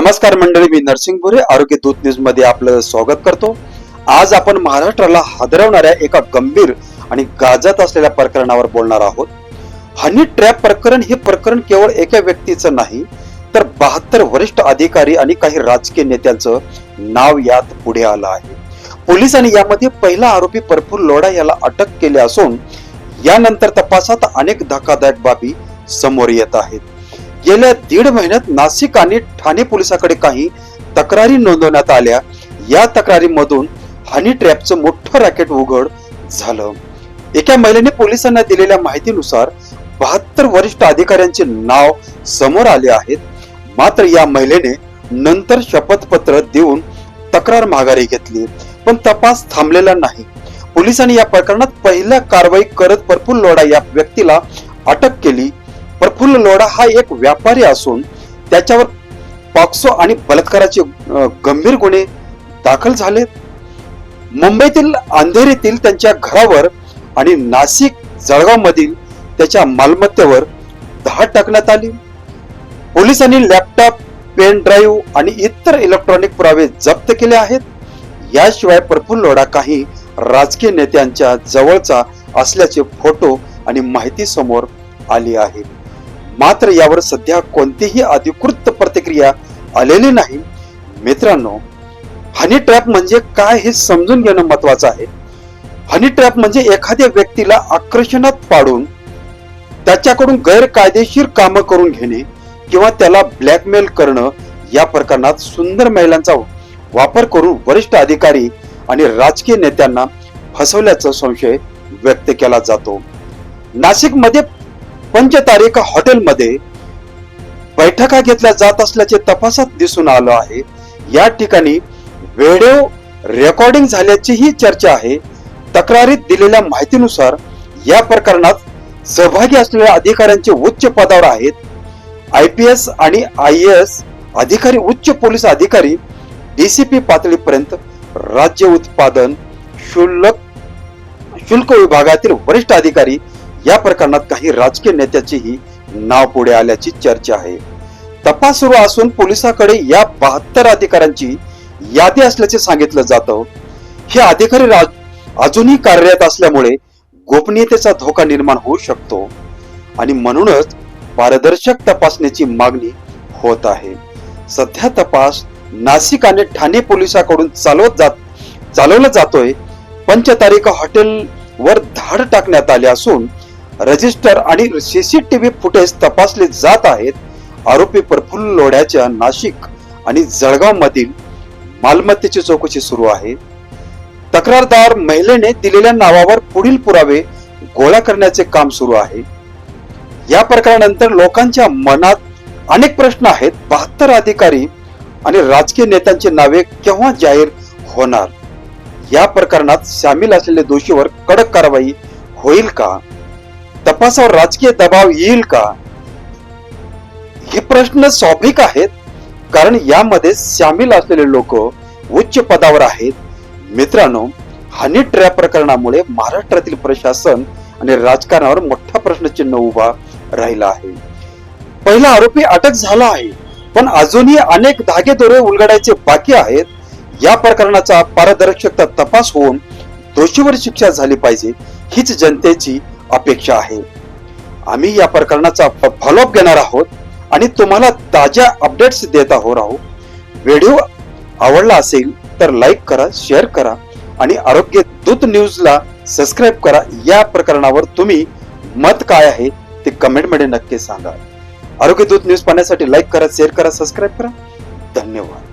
नमस्कार मंडळी मी नरसिंग भुरे आरोग्य दूत न्यूजमध्ये आपलं स्वागत करतो. आज आपण महाराष्ट्राला हादरवणाऱ्या एका गंभीर आणि गाजत असलेल्या प्रकरणावर बोलणार आहोत. हनी ट्रॅप प्रकरण हे प्रकरण केवळ एका व्यक्तीचं नाही तर बहात्तर वरिष्ठ अधिकारी आणि काही राजकीय नेत्यांचं नाव यात पुढे आलं आहे. पोलिसांनी यामध्ये पहिला आरोपी प्रफुल्ल लोढा याला अटक केली असून यानंतर तपासात अनेक धक्कादायक बाबी समोर येत आहेत. गेल्या दीड महिन्यात नाशिक आणि ठाणे पोलिसाकडे काही तक्रारी नोंदवण्यात आल्या. या तक्रारीमधून हनी ट्रॅपचं मोठं रॅकेट उघड झालं. एका महिलेने पोलिसांना दिलेल्या माहितीनुसार बहात्तर वरिष्ठ अधिकाऱ्यांचे नाव समोर आले आहेत. मात्र या महिलेने नंतर शपथपत्र देऊन तक्रार माघारी घेतली पण तपास थांबलेला नाही. पोलिसांनी या प्रकरणात पहिल्या कारवाई करत प्रफुल्ल लोढा या व्यक्तीला अटक केली. प्रफुल्ल लोढा हा एक व्यापारी असून त्याच्यावर पॉक्सो आणि बलात्काराचे गंभीर गुन्हे दाखल झालेत. मुंबईतील अंधेरीतील त्यांच्या घरावर आणि नाशिक जळगाव मधील त्याच्या मालमत्तेवर धाड टाकण्यात आली. पोलिसांनी लॅपटॉप पेन ड्राईव्ह आणि इतर इलेक्ट्रॉनिक पुरावे जप्त केले आहेत. याशिवाय प्रफुल्ल लोढा काही राजकीय नेत्यांच्या जवळचा असल्याचे फोटो आणि माहिती समोर आली आहे. मात्र यावर सध्या कोणतीही अधिकृत प्रतिक्रिया आलेली नाही. मित्रांनो हनी ट्रॅप म्हणजे काय हे समजून घेणं महत्वाचं आहे. हनी ट्रॅप म्हणजे एखाद्या व्यक्तीला आकर्षणात पाडून त्याच्याकडून गैरकायदेशीर कामं करून घेणे किंवा त्याला ब्लॅकमेल करणं या प्रकरणात सुंदर महिलांचा वापर करून वरिष्ठ अधिकारी आणि राजकीय नेत्यांना फसवल्याचा संशय व्यक्त केला जातो. नाशिकमध्ये पंचतारिक हॉटेलमध्ये बैठका घेतल्या जात असल्याचे तपासात दिसून आलं आहे. या ठिकाणी व्हिडिओ रेकॉर्डिंग झाल्याचीही चर्चा आहे. तक्रारीत दिलेल्या माहितीनुसार या प्रकरणात सहभागी असलेल्या अधिकाऱ्यांचे उच्च पदावर आहेत. आय पी एस आणि आय एस अधिकारी उच्च पोलीस अधिकारी डीसीपी पातळीपर्यंत राज्य उत्पादन शुल्क शुल्क विभागातील वरिष्ठ अधिकारी या प्रकरणात काही राजकीय नेत्याचेही नाव पुढे आल्याची चर्चा आहे. तपास सुरू असून पोलिसाकडे या बहात्तर अधिकाऱ्यांची यादी असल्याचे सांगितलं जातं. हे अधिकारी राज- अजूनही कार्यरत असल्यामुळे गोपनीयतेचा धोका निर्माण होऊ शकतो आणि म्हणूनच पारदर्शक तपासण्याची मागणी होत आहे. सध्या तपास नाशिक आणि ठाणे पोलिसांकडून चालवत जात चालवला जातोय. पंचतारिका हॉटेल वर धाड टाकण्यात आले असून रजिस्टर आणि सीसीटीव्ही फुटेज तपासले जात आहेत. आरोपी प्रफुल्ल लोढ्याच्या नाशिक आणि जळगाव मधील मालमत्तेची चौकशी सुरू आहे. तक्रारदार महिलेने दिलेल्या नावावर पुढील पुरावे गोळा करण्याचे काम सुरू आहे. या प्रकारानंतर लोकांच्या मनात अनेक प्रश्न आहेत. बहात्तर अधिकारी आणि राजकीय नेत्यांची नावे केव्हा जाहीर होणार? या प्रकरणात सामील असलेल्या दोषीवर कडक कारवाई होईल का? तपासावर राजकीय दबाव येईल का? हे प्रश्न स्वाभाविक आहेत कारण यामध्ये सामील असलेले लोक उच्च पदावर आहेत. मित्रांनो हनी ट्रॅप प्रकरणामुळे महाराष्ट्रातील प्रशासन आणि राजकारणावर मोठा प्रश्नचिन्ह उभा राहिला आहे. पहिला आरोपी अटक झाला आहे पण अजूनही अनेक धागेदोरे उलगडायचे बाकी आहेत. या प्रकरणाचा पारदर्शकता तपास होऊन दोषीवर शिक्षा झाली पाहिजे हीच जनतेची अपेक्षा आहे. आम्ही या प्रकरणाचा फॉलोअप घेणार आहोत आणि तुम्हाला ताज्या अपडेट्स देत आहोत आहोत व्हिडिओ आवडला असेल तर लाईक करा शेअर करा आणि आरोग्य दूत न्यूजला सबस्क्राईब करा. या प्रकरणावर तुम्ही मत काय आहे ते कमेंटमध्ये नक्की सांगा. आरोग्य दूत न्यूज पाहण्यासाठी लाईक करा शेअर करा सबस्क्राईब करा. धन्यवाद.